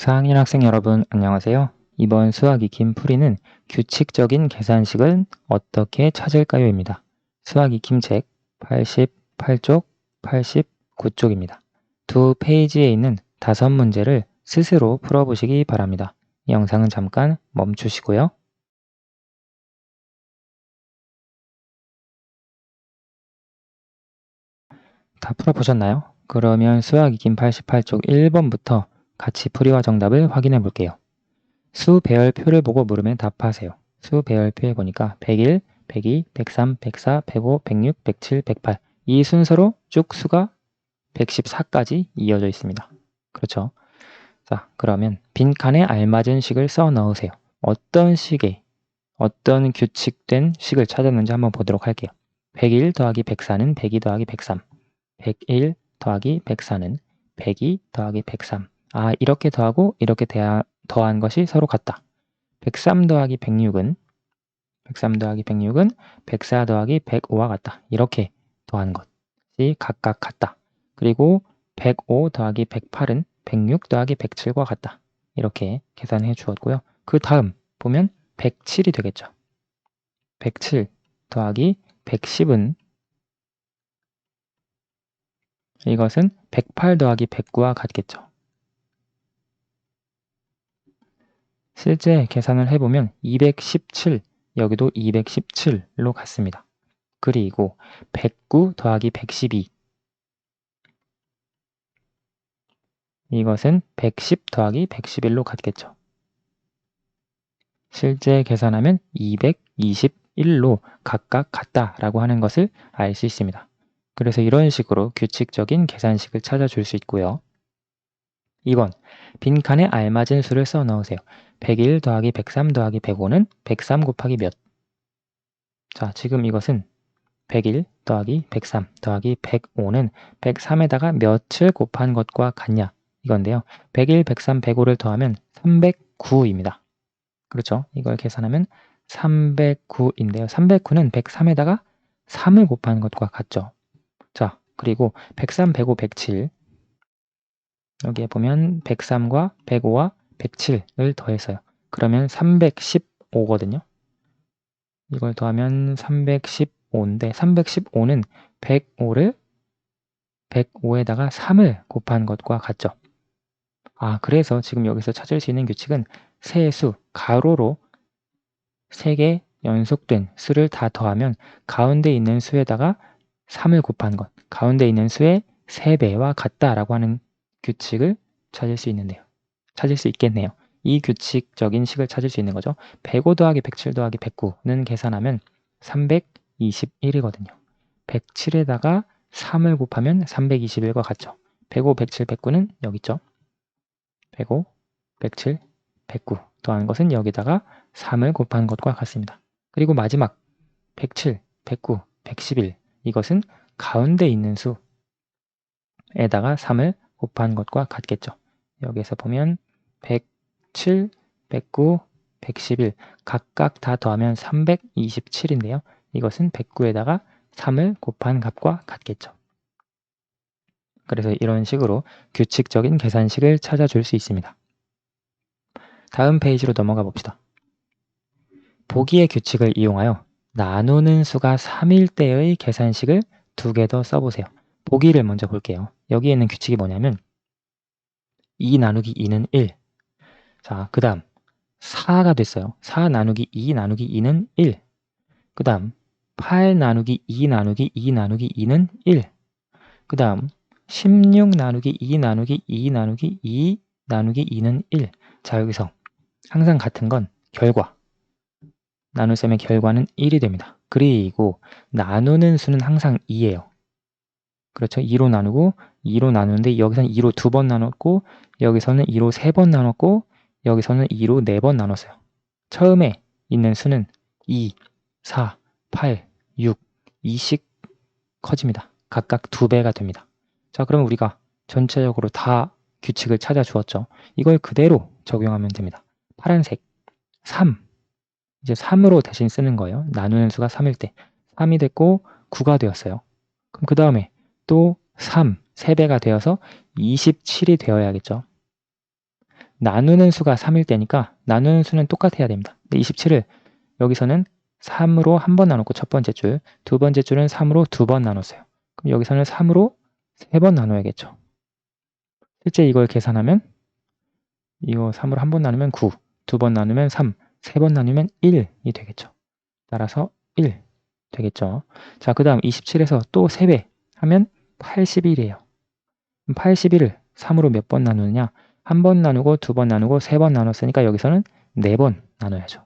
4학년 학생 여러분 안녕하세요. 이번 수학 익힘 풀이는 규칙적인 계산식을 어떻게 찾을까요?입니다. 수학 익힘 책 88쪽, 89쪽입니다. 두 페이지에 있는 다섯 문제를 스스로 풀어보시기 바랍니다. 이 영상은 잠깐 멈추시고요. 다 풀어보셨나요? 그러면 수학 익힘 88쪽 1번부터 같이 풀이와 정답을 확인해 볼게요. 수 배열표를 보고 물으면 답하세요. 수 배열표에 보니까 101, 102, 103, 104, 105, 106, 107, 108 이 순서로 쭉 수가 114까지 이어져 있습니다. 그렇죠? 자, 그러면 빈칸에 알맞은 식을 써 넣으세요. 어떤 식에 어떤 규칙된 식을 찾았는지 한번 보도록 할게요. 101 더하기 104는 102 더하기 103 101 더하기 104는 102 더하기 103 아, 이렇게 더하고 이렇게 대하, 더한 것이 서로 같다. 103 더하기 106은 103 더하기 106은 104 더하기 105와 같다. 이렇게 더한 것이 각각 같다. 그리고 105 더하기 108은 106 더하기 107과 같다. 이렇게 계산해 주었고요. 그 다음 보면 107이 되겠죠. 107 더하기 110은 이것은 108 더하기 109와 같겠죠. 실제 계산을 해보면 217, 여기도 217로 같습니다. 그리고 109 더하기 112 이것은 110 더하기 111로 같겠죠. 실제 계산하면 221로 각각 같다라고 하는 것을 알 수 있습니다. 그래서 이런 식으로 규칙적인 계산식을 찾아줄 수 있고요. 2번, 빈칸에 알맞은 수를 써 넣으세요. 101 더하기 103 더하기 105는 103 곱하기 몇? 자, 지금 이것은 101 더하기 103 더하기 105는 103에다가 몇을 곱한 것과 같냐? 이건데요. 101, 103, 105를 더하면 309입니다. 그렇죠? 이걸 계산하면 309인데요. 309는 103에다가 3을 곱한 것과 같죠. 자, 그리고 103, 105, 107 여기에 보면 103과 105와 107을 더했어요. 그러면 315거든요. 이걸 더하면 315인데 315는 105를 105에다가 3을 곱한 것과 같죠. 아, 그래서 지금 여기서 찾을 수 있는 규칙은 세수, 가로로 3개 연속된 수를 다 더하면 가운데 있는 수에다가 3을 곱한 것, 가운데 있는 수의 3배와 같다라고 하는 규칙을 찾을 수 있는데요. 찾을 수 있겠네요. 이 규칙적인 식을 찾을 수 있는 거죠. 105 더하기 107 더하기 109는 계산하면 321이거든요. 107에다가 3을 곱하면 321과 같죠. 105, 107, 109는 여기 있죠. 105, 107, 109 더한 것은 여기다가 3을 곱한 것과 같습니다. 그리고 마지막 107, 109, 111 이것은 가운데 있는 수에다가 3을 곱한 것과 같겠죠. 여기에서 보면 107, 109, 111 각각 다 더하면 327인데요. 이것은 109에다가 3을 곱한 값과 같겠죠. 그래서 이런 식으로 규칙적인 계산식을 찾아줄 수 있습니다. 다음 페이지로 넘어가 봅시다. 보기의 규칙을 이용하여 나누는 수가 3일 때의 계산식을 두 개 더 써보세요. 보기를 먼저 볼게요. 여기에 있는 규칙이 뭐냐면 2 나누기 2는 1. 자, 그 다음 4가 됐어요. 4 나누기 2 나누기 2는 1. 그 다음 8 나누기 2 나누기 2 나누기 2는 1. 그 다음 16 나누기 2 나누기 2 나누기 2 나누기 2는 1. 자, 여기서 항상 같은 건 결과. 나눗셈의 결과는 1이 됩니다. 그리고 나누는 수는 항상 2예요. 그렇죠? 2로 나누고 2로 나누는데 여기서는 2로 두 번 나눴고 여기서는 2로 세 번 나눴고 여기서는 2로 네 번 나눴어요. 처음에 있는 수는 2, 4, 8, 6, 2씩 커집니다. 각각 두 배가 됩니다. 자, 그럼 우리가 전체적으로 다 규칙을 찾아 주었죠. 이걸 그대로 적용하면 됩니다. 파란색 3 이제 3으로 대신 쓰는 거예요. 나누는 수가 3일 때 3이 됐고 9가 되었어요. 그럼 그 다음에 또 3, 3배가 되어서 27이 되어야겠죠. 나누는 수가 3일 때니까 나누는 수는 똑같아야 됩니다. 근데 27을 여기서는 3으로 한 번 나눴고 첫 번째 줄, 두 번째 줄은 3으로 두 번 나눴어요. 그럼 여기서는 3으로 세 번 나눠야겠죠. 실제 이걸 계산하면 이거 3으로 한 번 나누면 9, 두 번 나누면 3, 세 번 나누면 1이 되겠죠. 따라서 1 되겠죠. 자, 그 다음 27에서 또 3배 하면 81이에요. 81을 3으로 몇 번 나누느냐? 한 번 나누고 두 번 나누고 세 번 나눴으니까 여기서는 네 번 나눠야죠.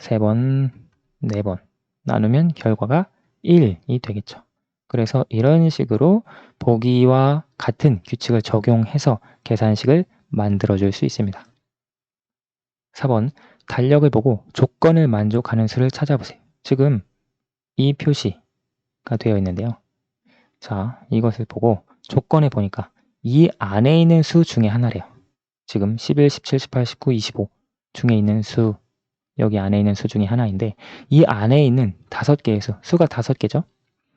세 번, 네 번 나누면 결과가 1이 되겠죠. 그래서 이런 식으로 보기와 같은 규칙을 적용해서 계산식을 만들어 줄 수 있습니다. 4번 달력을 보고 조건을 만족하는 수를 찾아보세요. 지금 이 표시가 되어 있는데요. 자, 이것을 보고 조건에 보니까 이 안에 있는 수 중에 하나래요. 지금 11, 17, 18, 19, 25 중에 있는 수, 여기 안에 있는 수 중에 하나인데 이 안에 있는 다섯 개의 수, 수가 다섯 개죠.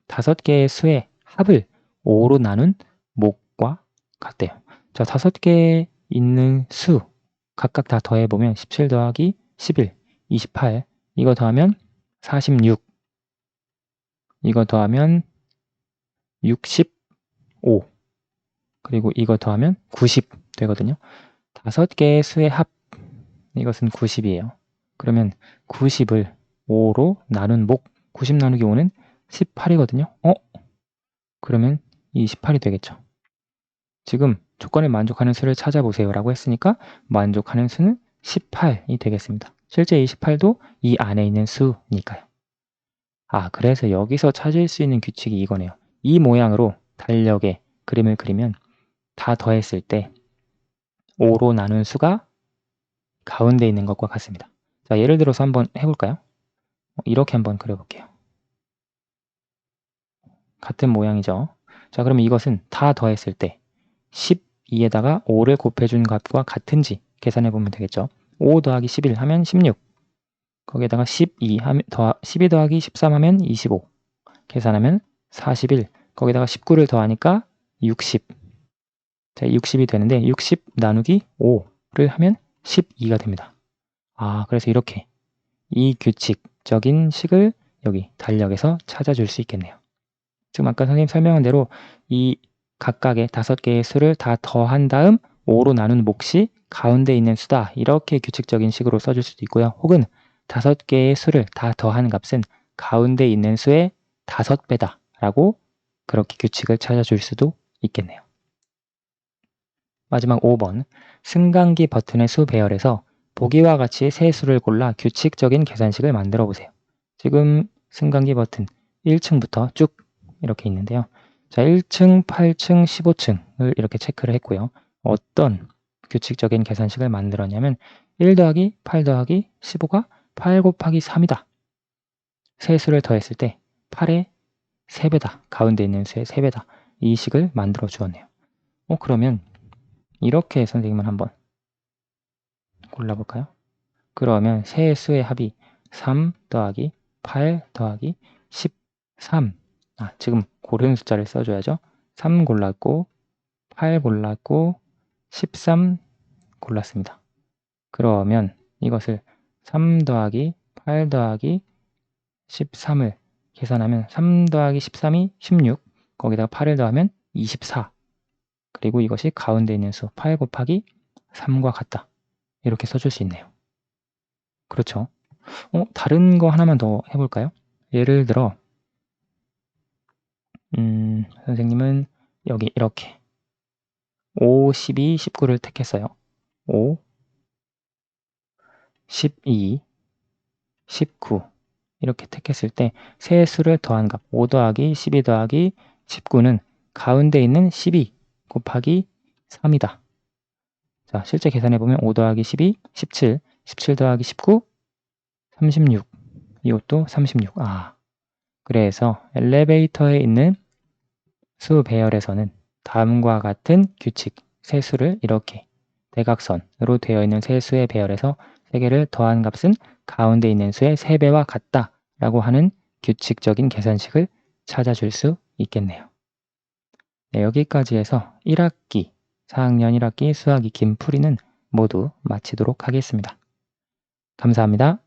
다섯 개의 수의 합을 5로 나눈 목과 같대요. 자, 다섯 개 있는 수 각각 다 더해보면 17 더하기 11, 28 이거 더하면 46 이거 더하면 65 그리고 이거 더하면 90 되거든요. 다섯 개의 수의 합 이것은 90이에요. 그러면 90을 5로 나눈 목 90 나누기 5는 18이거든요. 어? 그러면 이 18이 되겠죠. 지금 조건에 만족하는 수를 찾아보세요 라고 했으니까 만족하는 수는 18이 되겠습니다. 실제 이 18도 이 안에 있는 수니까요. 아, 그래서 여기서 찾을 수 있는 규칙이 이거네요. 이 모양으로 달력에 그림을 그리면 다 더했을 때 5로 나눈 수가 가운데 있는 것과 같습니다. 자, 예를 들어서 한번 해볼까요? 이렇게 한번 그려볼게요. 같은 모양이죠. 자, 그러면 이것은 다 더했을 때 12에다가 5를 곱해준 값과 같은지 계산해 보면 되겠죠. 5 더하기 11 하면 16. 거기에다가 12 하면 더 12 더하기 13 하면 25. 계산하면 41. 거기다가 19를 더하니까 60. 자, 60이 되는데 60 나누기 5를 하면 12가 됩니다. 아, 그래서 이렇게 이 규칙적인 식을 여기 달력에서 찾아줄 수 있겠네요. 지금 아까 선생님 설명한 대로 이 각각의 다섯 개의 수를 다 더한 다음 5로 나눈 몫이 가운데 있는 수다. 이렇게 규칙적인 식으로 써줄 수도 있고요. 혹은 다섯 개의 수를 다 더한 값은 가운데 있는 수의 다섯 배다. 라고 그렇게 규칙을 찾아줄 수도 있겠네요. 마지막 5번 승강기 버튼의 수 배열에서 보기와 같이 세 수를 골라 규칙적인 계산식을 만들어 보세요. 지금 승강기 버튼 1층부터 쭉 이렇게 있는데요. 자, 1층, 8층, 15층을 이렇게 체크를 했고요. 어떤 규칙적인 계산식을 만들었냐면 1 더하기 8 더하기 15가 8 곱하기 3이다. 세 수를 더했을 때 8의 3배다. 가운데 있는 수의 3배다. 이 식을 만들어 주었네요. 어, 그러면 이렇게 선생님은 한번 골라볼까요? 그러면 세 수의 합이 3 더하기 8 더하기 13 아, 지금 고른 숫자를 써줘야죠. 3 골랐고 8 골랐고 13 골랐습니다. 그러면 이것을 3 더하기 8 더하기 13을 계산하면 3 더하기 13이 16 거기다가 8을 더하면 24 그리고 이것이 가운데 있는 수 8 곱하기 3과 같다. 이렇게 써줄 수 있네요. 그렇죠. 어, 다른 거 하나만 더 해볼까요? 예를 들어 음, 선생님은 여기 이렇게 5, 12, 19를 택했어요. 5, 12, 19 이렇게 택했을 때 세 수를 더한 값 5 더하기 12 더하기 19는 가운데 있는 12 곱하기 3이다. 자, 실제 계산해 보면 5 더하기 12, 17, 17 더하기 19, 36. 이것도 36. 아, 그래서 엘리베이터에 있는 수 배열에서는 다음과 같은 규칙, 세수를 이렇게 대각선으로 되어 있는 세수의 배열에서 3개를 더한 값은 가운데 있는 수의 3배와 같다 라고 하는 규칙적인 계산식을 찾아줄 수 있겠네요. 네, 여기까지 해서 1학기 4학년 1학기 수학 익힘 풀이는 모두 마치도록 하겠습니다. 감사합니다.